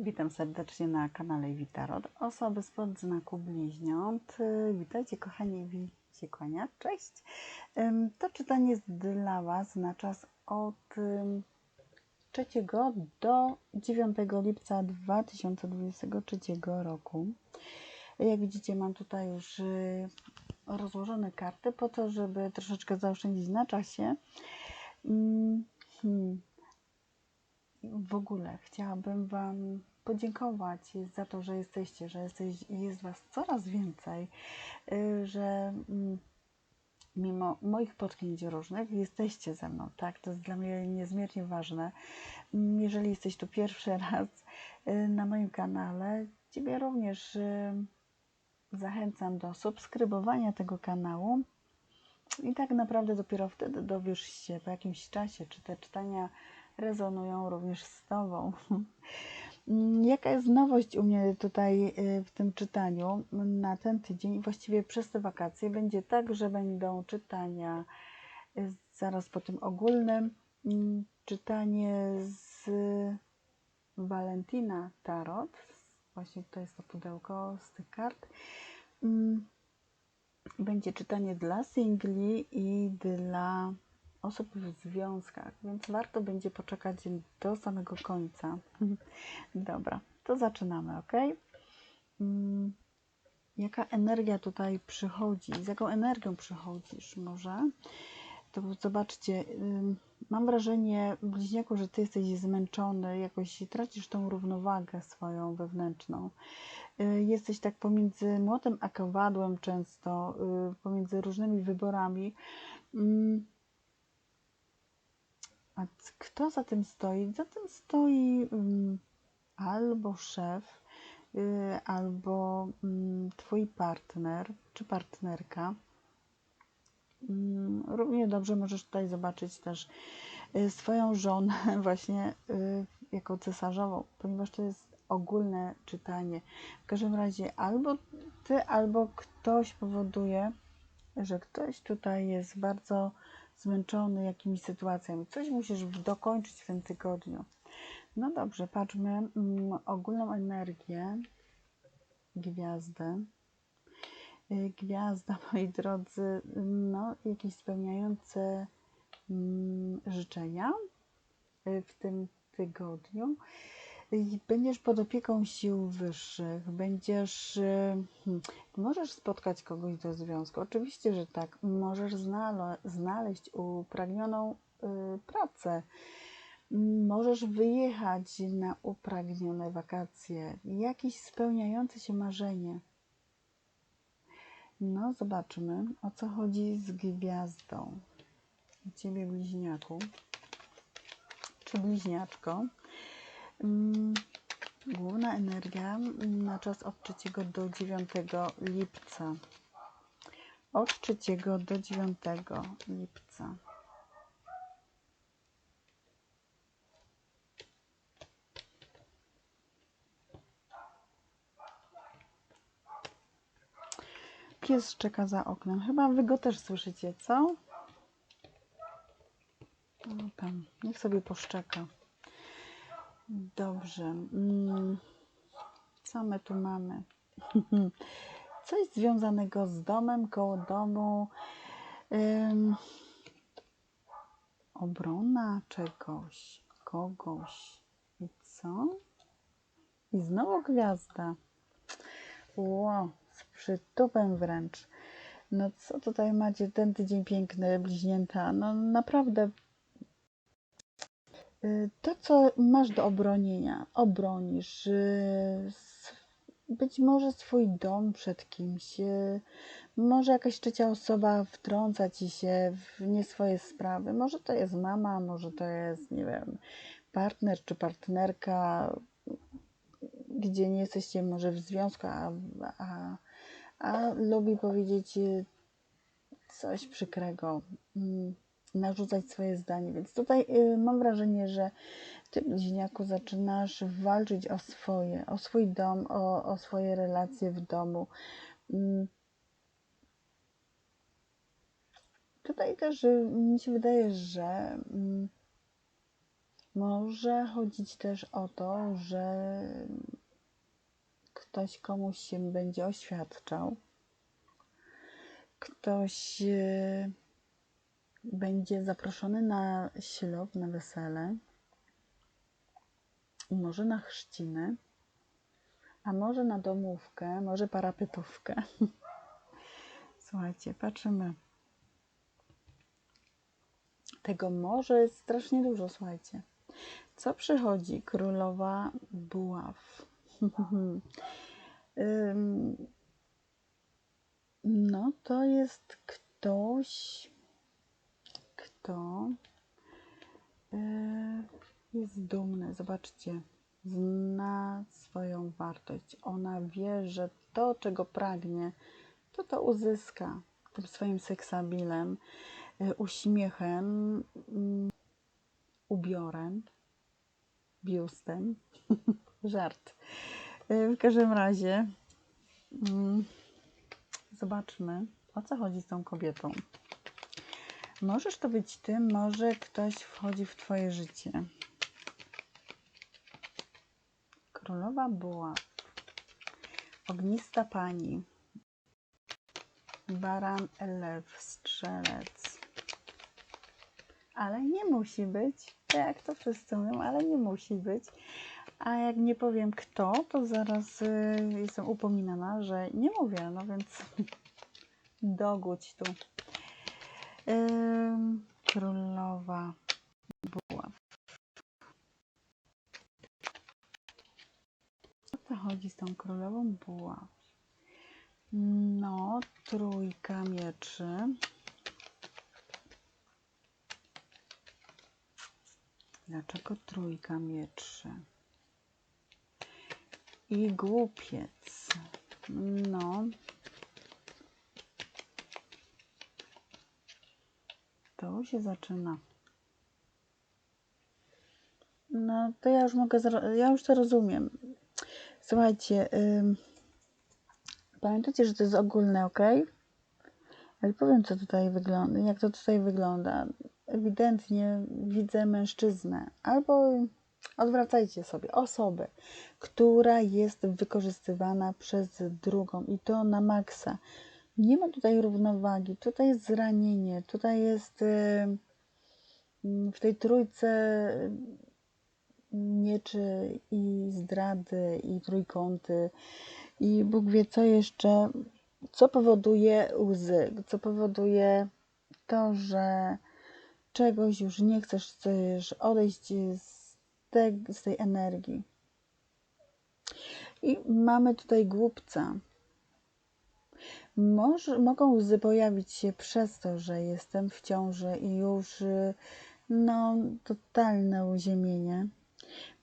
Witam serdecznie na kanale Witarot. Osoby spod znaku bliźniąt. Y, Witajcie kochani, witajcie kłania. Cześć. To czytanie jest dla Was na czas od ym, 3 do 9 lipca 2023 roku. Jak widzicie mam tutaj już y, rozłożone karty po to, żeby troszeczkę zaoszczędzić na czasie. Hmm w ogóle chciałabym Wam podziękować za to, że jesteście, że jesteś, jest Was coraz więcej, y, że mm, mimo moich potknięć różnych jesteście ze mną, tak? To jest dla mnie niezmiernie ważne. Mm, Jeżeli jesteś tu pierwszy raz y, na moim kanale, Ciebie również y, zachęcam do subskrybowania tego kanału. I tak naprawdę dopiero wtedy dowiesz się po jakimś czasie, czy te czytania rezonują również z Tobą. Jaka jest nowość u mnie tutaj y, w tym czytaniu na ten tydzień, właściwie przez te wakacje? Będzie tak, że będą czytania y, zaraz po tym ogólnym, mm, czytanie z Valentina Tarot. Właśnie to jest to pudełko z tych kart. Będzie czytanie dla singli i dla osób w związkach, więc warto będzie poczekać do samego końca. Dobra, to zaczynamy, ok? Mm, Jaka energia tutaj przychodzi? Z jaką energią przychodzisz może? To zobaczcie, mam wrażenie, bliźniaku, że ty jesteś zmęczony, jakoś tracisz tą równowagę swoją wewnętrzną. Y, Jesteś tak pomiędzy młotem a kowadłem często, y, pomiędzy różnymi wyborami. A kto za tym stoi? Za tym stoi ym, albo szef, y, albo ym, twój partner czy partnerka. Ym, Równie dobrze możesz tutaj zobaczyć też y, swoją żonę właśnie y, jako cesarzową, ponieważ to jest ogólne czytanie. W każdym razie albo ty, albo ktoś powoduje, że ktoś tutaj jest bardzo zmęczony jakimiś sytuacjami. Coś musisz dokończyć w tym tygodniu. No dobrze, patrzmy mm, ogólną energię, gwiazdę. Y, Gwiazda, moi drodzy, no jakieś spełniające mm, życzenia y, w tym tygodniu. Będziesz pod opieką sił wyższych, będziesz, y, możesz spotkać kogoś do związku. Oczywiście, że tak. Możesz znaleźć upragnioną y, pracę. Możesz wyjechać na upragnione wakacje, jakieś spełniające się marzenie. No, zobaczmy, o co chodzi z gwiazdą. Ciebie bliźniaku, czy bliźniaczko. Mm, Główna energia na czas od 3 do 9 lipca. Od 3 do 9 lipca. Pies czeka za oknem. Chyba wy go też słyszycie, co? No tam, niech sobie poszczeka. Dobrze. Mm, Co my tu mamy? Coś związanego z domem, koło domu. Ym, obrona czegoś, kogoś. I co? I znowu gwiazda. Ło, z przytupem wręcz. No co tutaj macie ten tydzień piękny, bliźnięta? No naprawdę To, co masz do obronienia, obronisz. y, Być może swój dom przed kimś. y, Może jakaś trzecia osoba wtrąca ci się w nie swoje sprawy. Może to jest mama, może to jest, nie wiem, partner czy partnerka, gdzie nie jesteście może w związku, a, a, a lubi powiedzieć y, coś przykrego, mm, narzucać swoje zdanie. Więc tutaj y, mam wrażenie, że ty, bliźniaku, zaczynasz walczyć o swoje, o swój dom, o, o swoje relacje w domu. Mm, Tutaj też y, mi się wydaje, że mm, Może chodzić też o to, że ktoś komuś się będzie oświadczał, ktoś e, będzie zaproszony na ślub, na wesele, może na chrzciny, a może na domówkę, może parapetówkę. Słuchajcie, patrzymy. Tego może jest strasznie dużo, słuchajcie. Co przychodzi? Królowa buław. No, to jest ktoś, kto y, jest dumny. Zobaczcie, zna swoją wartość. Ona wie, że to, czego pragnie, to to uzyska tym swoim seksabilem, y, uśmiechem, mm, ubiorem, biustem. Żart. Y, W każdym razie mm, zobaczmy, o co chodzi z tą kobietą. Możesz to być ty, może ktoś wchodzi w twoje życie. Królowa była ognista pani, baran, lew, strzelec. Ale nie musi być, jak to wszyscy mówią, ale nie musi być. A jak nie powiem kto, to zaraz y, jestem upominana, że nie mówię, no więc dogódź tu. Królowa buław. Co chodzi z tą królową buław? No, trójka mieczy. Dlaczego trójka mieczy? I głupiec. No. Się zaczyna. No, to ja już mogę, ja już to rozumiem. Słuchajcie, ym, pamiętajcie, że to jest ogólne, ok? Ale powiem, co tutaj wygląda, jak to tutaj wygląda. Ewidentnie widzę mężczyznę, albo odwracajcie sobie osobę, która jest wykorzystywana przez drugą i to na maksa. Nie ma tutaj równowagi, tutaj jest zranienie, tutaj jest y, mm, w tej trójce mieczy i zdrady, i trójkąty, i Bóg wie co jeszcze, co powoduje łzy, co powoduje to, że czegoś już nie chcesz, chcesz odejść z, te, z tej energii. I mamy tutaj głupca. Może, mogą łzy pojawić się przez to, że jestem w ciąży i już y, no, totalne uziemienie.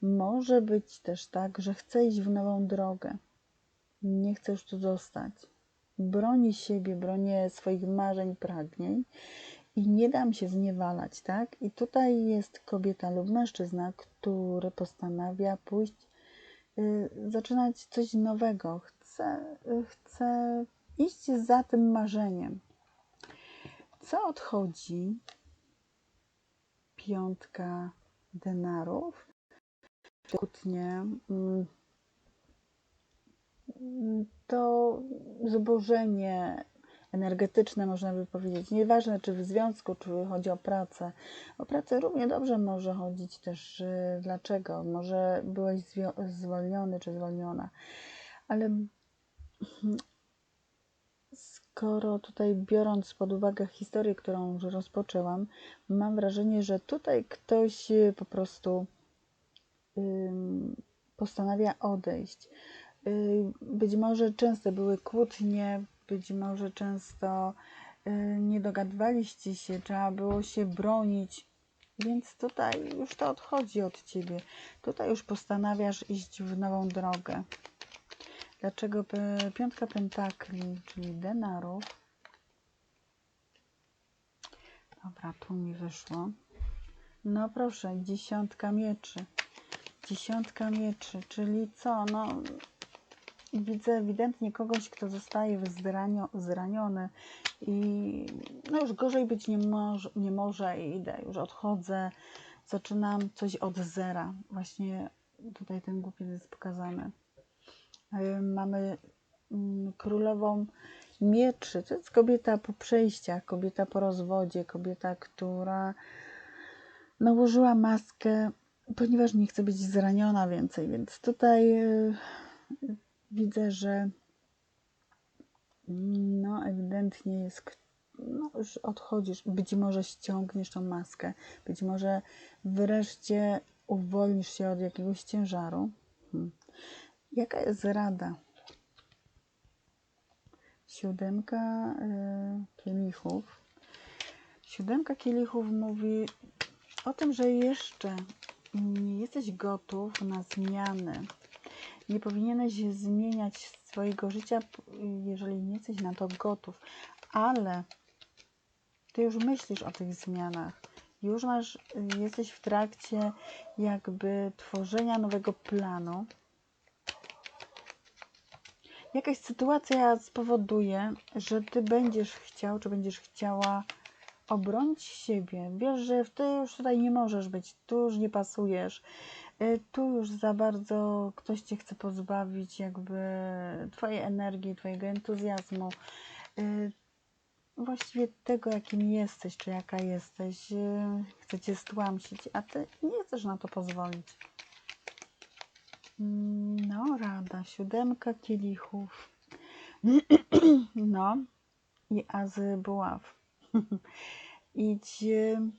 Może być też tak, że chcę iść w nową drogę. Nie chcę już tu zostać. Broni siebie, bronię swoich marzeń, pragnień i nie dam się zniewalać, tak? I tutaj jest kobieta lub mężczyzna, który postanawia pójść, y, zaczynać coś nowego. Chce, y, chce iść za tym marzeniem. Co odchodzi? Piątka denarów. Kłótnie. mm, To zubożenie energetyczne, można by powiedzieć. Nieważne, czy w związku, czy chodzi o pracę. O pracę równie dobrze może chodzić też. y, Dlaczego? Może byłeś zwolniony, czy zwolniona. Ale skoro tutaj biorąc pod uwagę historię, którą już rozpoczęłam, mam wrażenie, że tutaj ktoś y, po prostu postanawia odejść. Y, Być może często były kłótnie, być może często y, nie dogadywaliście się, trzeba było się bronić, więc tutaj już to odchodzi od ciebie. Tutaj już postanawiasz iść w nową drogę. Dlaczego piątka pentakli, czyli denarów? Dobra, tu mi wyszło. No proszę, dziesiątka mieczy. Dziesiątka mieczy, czyli co? No, widzę ewidentnie kogoś, kto zostaje zranio, zraniony i no już gorzej być nie może, nie może i idę, już odchodzę, zaczynam coś od zera. Właśnie tutaj ten głupiec jest pokazany. Y, Mamy mm, królową mieczy. To jest kobieta po przejściach, kobieta po rozwodzie, kobieta, która nałożyła maskę, ponieważ nie chce być zraniona więcej. Więc tutaj y, widzę, że no ewidentnie jest, no już odchodzisz, być może ściągniesz tą maskę, być może wreszcie uwolnisz się od jakiegoś ciężaru. Hmm. Jaka jest rada? Siódemka y, kielichów. Siódemka kielichów mówi o tym, że jeszcze nie jesteś gotów na zmiany. Nie powinieneś zmieniać swojego życia, jeżeli nie jesteś na to gotów, ale ty już myślisz o tych zmianach. Już masz, jesteś w trakcie jakby tworzenia nowego planu. Jakaś sytuacja spowoduje, że ty będziesz chciał, czy będziesz chciała obronić siebie. Wiesz, że ty już tutaj nie możesz być, tu już nie pasujesz, y, tu już za bardzo ktoś cię chce pozbawić jakby twojej energii, twojego entuzjazmu, y, właściwie tego, jakim jesteś, czy jaka jesteś. y, Chce cię stłamsić, a ty nie chcesz na to pozwolić. No, rada, siódemka kielichów. No, i azy buław. Y,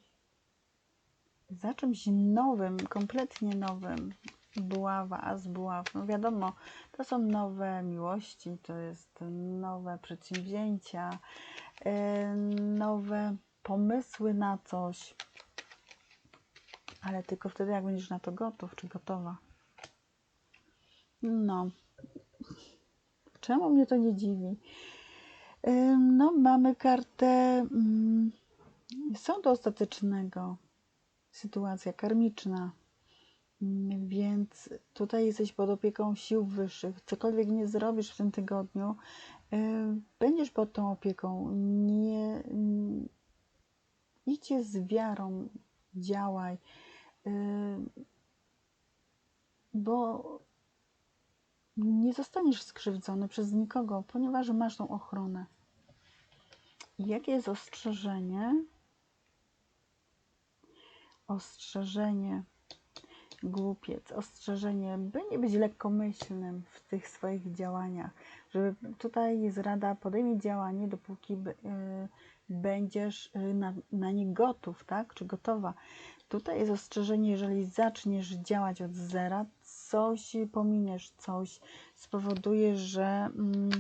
za czymś nowym, kompletnie nowym. Buława, az buław. No wiadomo, to są nowe miłości, to jest nowe przedsięwzięcia, y, nowe pomysły na coś. Ale tylko wtedy, jak będziesz na to gotów, czy gotowa. No. Czemu mnie to nie dziwi? No, mamy kartę mm, sądu ostatecznego. Sytuacja karmiczna. Mm, Więc tutaj jesteś pod opieką sił wyższych. Cokolwiek nie zrobisz w tym tygodniu, będziesz pod tą opieką. Nie mm, idźcie z wiarą, działaj, bo nie zostaniesz skrzywdzony przez nikogo, ponieważ masz tą ochronę. Jakie jest ostrzeżenie? Ostrzeżenie, głupiec, ostrzeżenie, by nie być lekkomyślnym w tych swoich działaniach. Żeby tutaj jest rada, podejmij działanie, dopóki b- y, będziesz y, na, na nie gotów, tak? Czy gotowa. Tutaj jest ostrzeżenie, jeżeli zaczniesz działać od zera, coś pominiesz, coś spowoduje, że mm,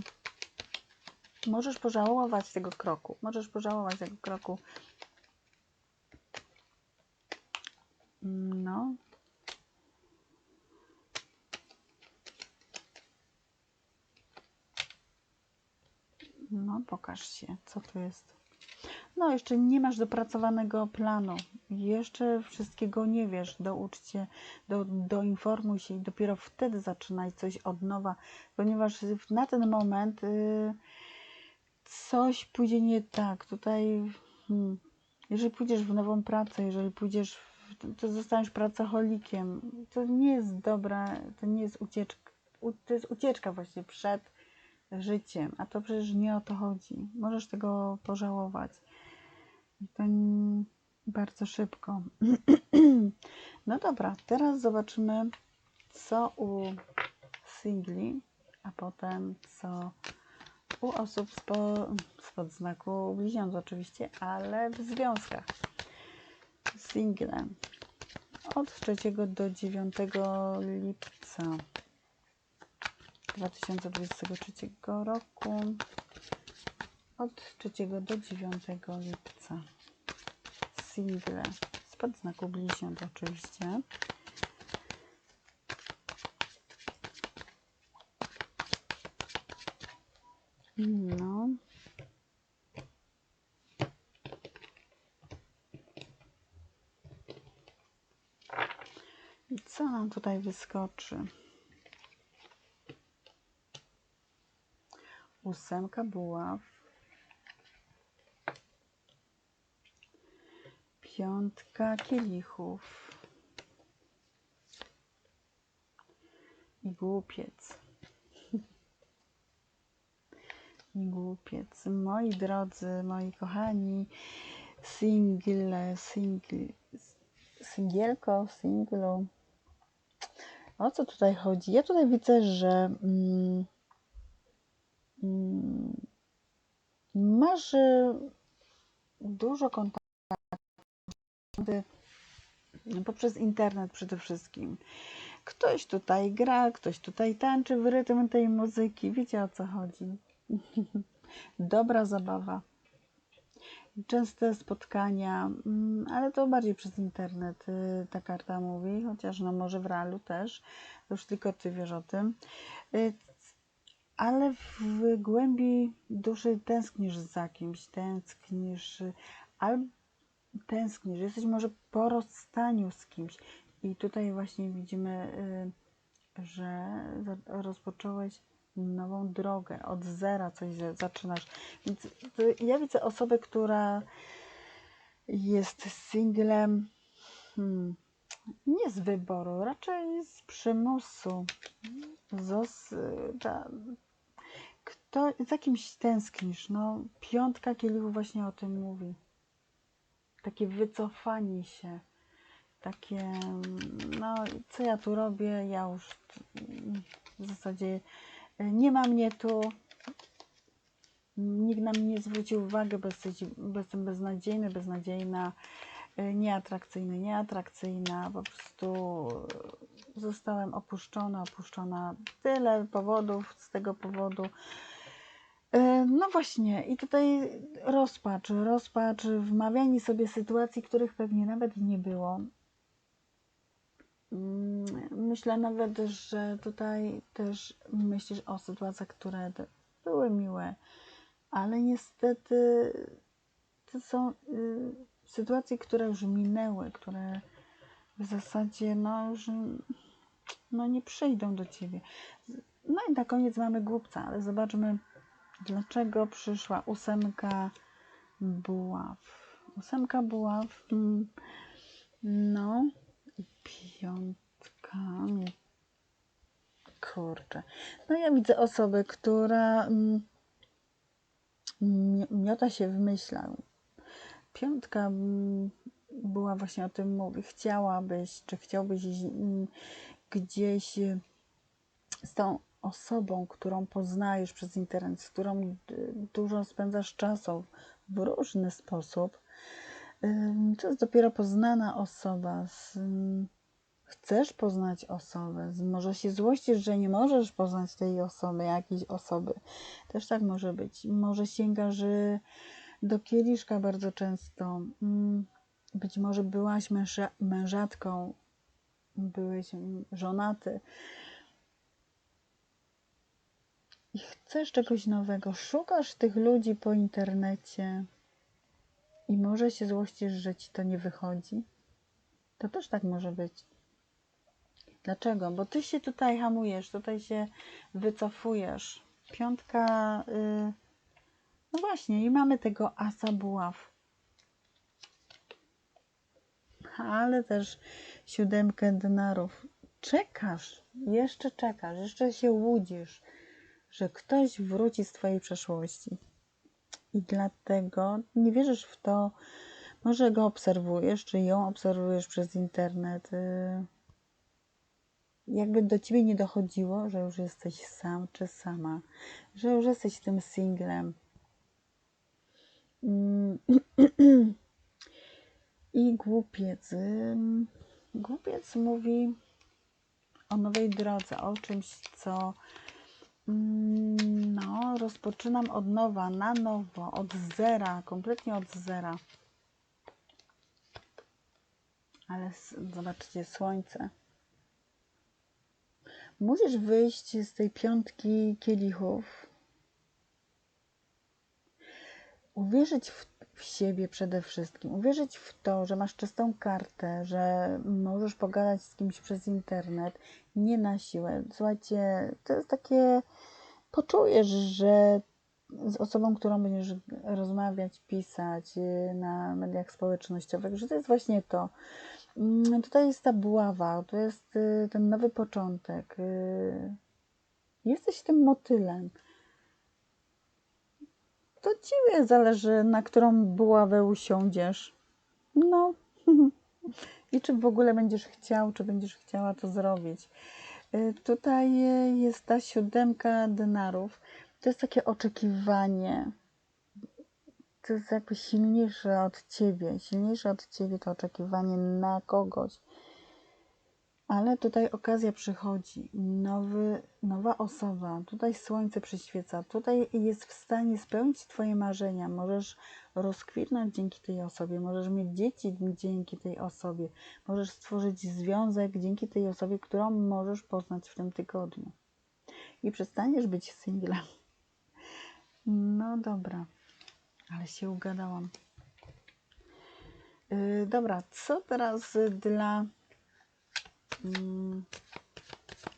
możesz pożałować tego kroku. Możesz pożałować tego kroku. No. No, pokaż się, co tu jest. No, jeszcze nie masz dopracowanego planu. Jeszcze wszystkiego nie wiesz. Doucz się, do, doinformuj się i dopiero wtedy zaczynaj coś od nowa, ponieważ na ten moment y, coś pójdzie nie tak. Tutaj, hmm, jeżeli pójdziesz w nową pracę, jeżeli pójdziesz, w, to zostaniesz pracocholikiem. To nie jest dobre, to nie jest ucieczka. U, to jest ucieczka właśnie przed życiem, a to przecież nie o to chodzi. Możesz tego pożałować. To bardzo szybko. No dobra, teraz zobaczymy, co u singli, a potem co u osób spo, spod znaku bliźniąt oczywiście, ale w związkach. Single od 3 do 9 lipca 2023 roku od 3 do 9 lipca. Single spod znaku bliźniąt oczywiście. No. I co nam tutaj wyskoczy? Ósemka buław. Piątka kielichów. I głupiec. I głupiec. Moi drodzy, moi kochani, single, single, singielko, singlu. O co tutaj chodzi? Ja tutaj widzę, że mm, mm, masz y, dużo kontaktów poprzez internet przede wszystkim. Ktoś tutaj gra, ktoś tutaj tańczy w rytm tej muzyki. Wiecie o co chodzi? Dobra zabawa. Częste spotkania, mm, ale to bardziej przez internet y, ta karta mówi, chociaż no może w realu też, już tylko ty wiesz o tym. Y, Ale w głębi duszy tęsknisz za kimś, tęsknisz, albo tęsknisz, jesteś może po rozstaniu z kimś. I tutaj właśnie widzimy, y, że rozpocząłeś nową drogę, od zera coś za- zaczynasz. Więc y, ja widzę osobę, która jest singlem hmm, nie z wyboru, raczej z przymusu. Zos, ta, kto, za kimś tęsknisz. No, piątka kielichów właśnie o tym mówi. Takie wycofanie się. Takie, no, co ja tu robię? Ja już w zasadzie y, nie ma mnie tu. Nikt na mnie nie zwrócił uwagi, bo jestem beznadziejny, beznadziejna, y, nieatrakcyjny, nieatrakcyjna. Po prostu y, zostałem opuszczona, opuszczona. Tyle powodów z tego powodu. Y, No właśnie, i tutaj rozpacz, rozpacz, wmawianie sobie sytuacji, których pewnie nawet nie było. Mm, Myślę nawet, że tutaj też myślisz o sytuacjach, które były miłe, ale niestety to są y, sytuacje, które już minęły, które w zasadzie no już no, nie przyjdą do ciebie. No i na koniec mamy głupca, ale zobaczmy, dlaczego przyszła ósemka buław. Ósemka buław, mm, no piątka, nie, kurczę. No ja widzę osobę, która mm, mi- miota się w myślach. Piątka mm, była właśnie o tym mówi. Chciałabyś, czy chciałbyś mm, gdzieś y, z tą osobą, którą poznajesz przez internet, z którą d- dużo spędzasz czasu w różny sposób. To jest dopiero poznana osoba. Chcesz poznać osobę, może się złościsz, że nie możesz poznać tej osoby, jakiejś osoby. Też tak może być. Może sięgasz y, do kieliszka bardzo często. Ym, Być może byłaś męża, mężatką, byłeś mm, żonaty i chcesz czegoś nowego. Szukasz tych ludzi po internecie i może się złościsz, że ci to nie wychodzi. To też tak może być. Dlaczego? Bo ty się tutaj hamujesz, tutaj się wycofujesz. Piątka. Y... No właśnie, i mamy tego asa buław. Ale też siódemkę denarów. Czekasz, jeszcze czekasz, jeszcze się łudzisz, że ktoś wróci z twojej przeszłości. I dlatego nie wierzysz w to, może go obserwujesz, czy ją obserwujesz przez internet. y, Jakby do ciebie nie dochodziło, że już jesteś sam czy sama, że już jesteś tym singlem. Mm, I głupiec. Głupiec mówi o nowej drodze, o czymś, co no, rozpoczynam od nowa, na nowo, od zera, kompletnie od zera. Ale zobaczcie, słońce. Musisz wyjść z tej piątki kielichów. Uwierzyć w, w siebie przede wszystkim. Uwierzyć w to, że masz czystą kartę, że możesz pogadać z kimś przez internet, nie na siłę. Słuchajcie, to jest takie. Poczujesz, że z osobą, którą będziesz rozmawiać, pisać y, na mediach społecznościowych, że to jest właśnie to. Mm, Tutaj jest ta buława, to jest y, ten nowy początek. y, Jesteś tym motylem. To ciebie zależy, na którą buławę usiądziesz. No. I czy w ogóle będziesz chciał, czy będziesz chciała to zrobić. Y, Tutaj jest ta siódemka denarów. To jest takie oczekiwanie. To jest jakby silniejsze od ciebie. Silniejsze od ciebie to oczekiwanie na kogoś. Ale tutaj okazja przychodzi. Nowy, nowa osoba. Tutaj słońce przyświeca. Tutaj jest w stanie spełnić Twoje marzenia. Możesz rozkwitnąć dzięki tej osobie. Możesz mieć dzieci dzięki tej osobie. Możesz stworzyć związek dzięki tej osobie, którą możesz poznać w tym tygodniu. I przestaniesz być singlem. No dobra. Ale się ugadałam. Yy, dobra, co teraz dla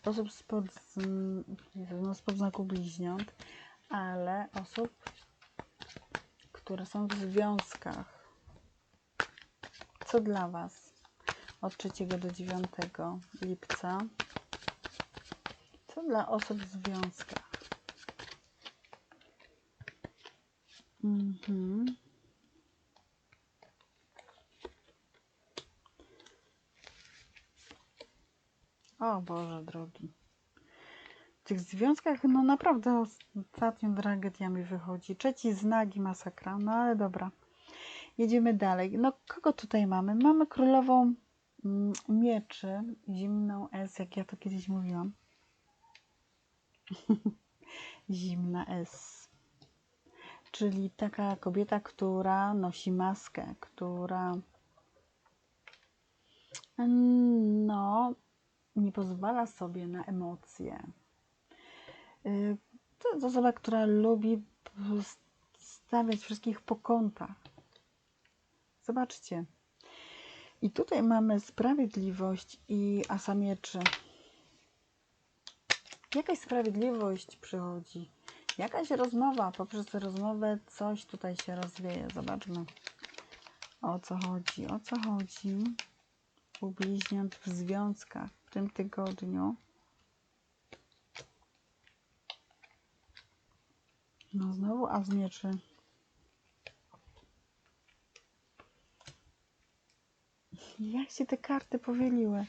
osób spod, no spod znaku bliźniąt, ale osób, które są w związkach. Co dla Was od 3 do 9 lipca? Co dla osób w związkach? Mhm. O Boże drogi. W tych związkach, no naprawdę ostatnio tragedia mi wychodzi. Trzeci znak i masakra. No ale dobra. Jedziemy dalej. No kogo tutaj mamy? Mamy królową mm, mieczy, zimną S, jak ja to kiedyś mówiłam. Zimna S. Czyli taka kobieta, która nosi maskę, która mm, no nie pozwala sobie na emocje. Y, To jest osoba, która lubi stawiać wszystkich po kątach. Zobaczcie. I tutaj mamy sprawiedliwość i asa mieczy. Jakaś sprawiedliwość przychodzi. Jakaś rozmowa, poprzez rozmowę coś tutaj się rozwieje. Zobaczmy, o co chodzi. O co chodzi u bliźniąt w związkach w tym tygodniu. No znowu a z mieczy. Jak się te karty powieliły?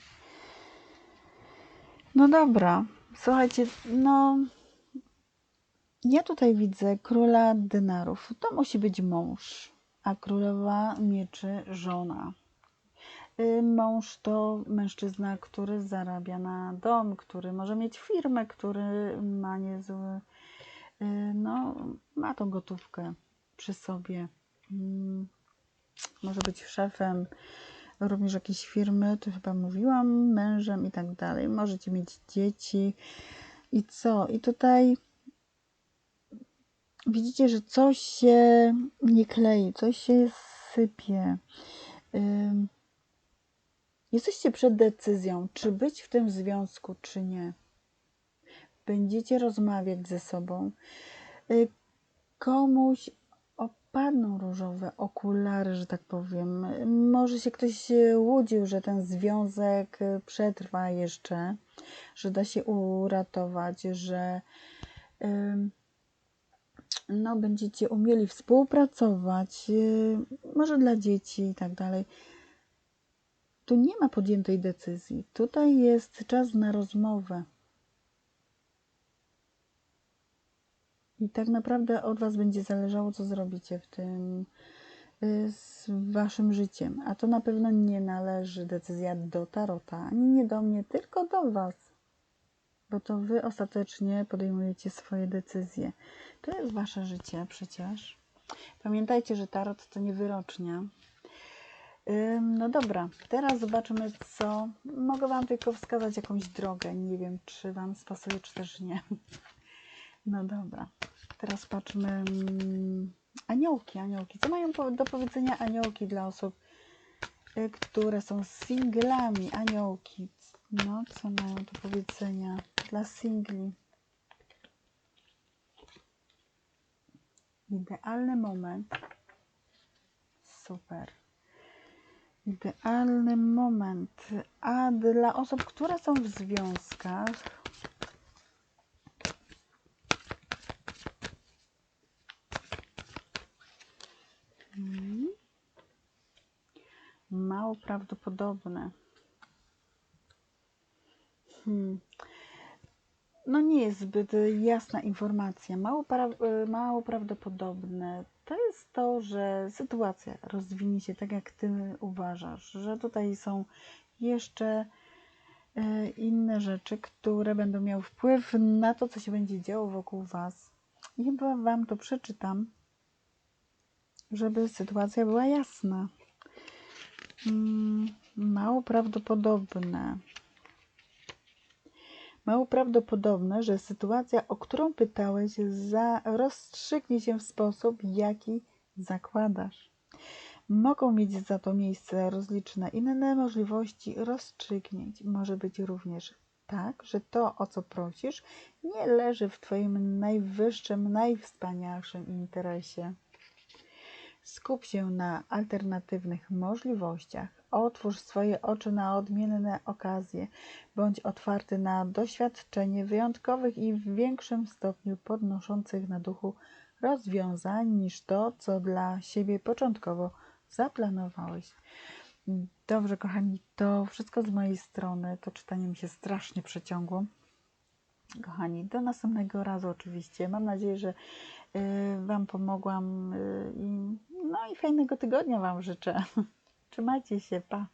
No dobra, słuchajcie, no ja tutaj widzę króla denarów. To musi być mąż, a królowa mieczy żona. Y, Mąż to mężczyzna, który zarabia na dom, który może mieć firmę, który ma niezły, y, no, ma tą gotówkę przy sobie. Mm, Może być szefem również jakiejś firmy, to chyba mówiłam, mężem i tak dalej. Możecie mieć dzieci. I co? I tutaj widzicie, że coś się nie klei, coś się sypie. Ym, Jesteście przed decyzją, czy być w tym związku, czy nie. Będziecie rozmawiać ze sobą. Y, Komuś opadną różowe okulary, że tak powiem. Może się ktoś y, łudził, że ten związek y, przetrwa jeszcze, że da się uratować, że no, będziecie umieli współpracować, może dla dzieci i tak dalej. Tu nie ma podjętej decyzji. Tutaj jest czas na rozmowę. I tak naprawdę od Was będzie zależało, co zrobicie w tym y, z Waszym życiem. A to na pewno nie należy decyzja do Tarota, ani nie do mnie, tylko do Was. Bo to Wy ostatecznie podejmujecie swoje decyzje. To jest Wasze życie przecież. Pamiętajcie, że Tarot to nie wyrocznia. No dobra, teraz zobaczymy, co. Mogę Wam tylko wskazać jakąś drogę. Nie wiem, czy Wam spasuje, czy też nie. No dobra, teraz patrzmy. mm, Aniołki, aniołki. Co mają do powiedzenia aniołki dla osób, y, które są singlami? Aniołki. No, co mają do powiedzenia dla singli? Idealny moment. Super. Idealny moment. A dla osób, które są w związkach, Mhm. mało prawdopodobne. Hmm. No nie jest zbyt jasna informacja. Mało, pra- y, mało prawdopodobne to jest to, że sytuacja rozwinie się tak, jak ty uważasz, że tutaj są jeszcze y, inne rzeczy, które będą miały wpływ na to, co się będzie działo wokół was. Chyba wam to przeczytam, żeby sytuacja była jasna. Mm, mało prawdopodobne. Mało prawdopodobne, że sytuacja, o którą pytałeś, za rozstrzygnie się w sposób, jaki zakładasz. Mogą mieć za to miejsce rozliczne inne możliwości rozstrzygnięć. Może być również tak, że to, o co prosisz, nie leży w Twoim najwyższym, najwspanialszym interesie. Skup się na alternatywnych możliwościach. Otwórz swoje oczy na odmienne okazje. Bądź otwarty na doświadczenie wyjątkowych i w większym stopniu podnoszących na duchu rozwiązań niż to, co dla siebie początkowo zaplanowałeś. Dobrze, kochani, to wszystko z mojej strony. To czytanie mi się strasznie przeciągło. Kochani, do następnego razu oczywiście. Mam nadzieję, że y, Wam pomogłam y, i no i fajnego tygodnia Wam życzę. Trzymajcie się, pa.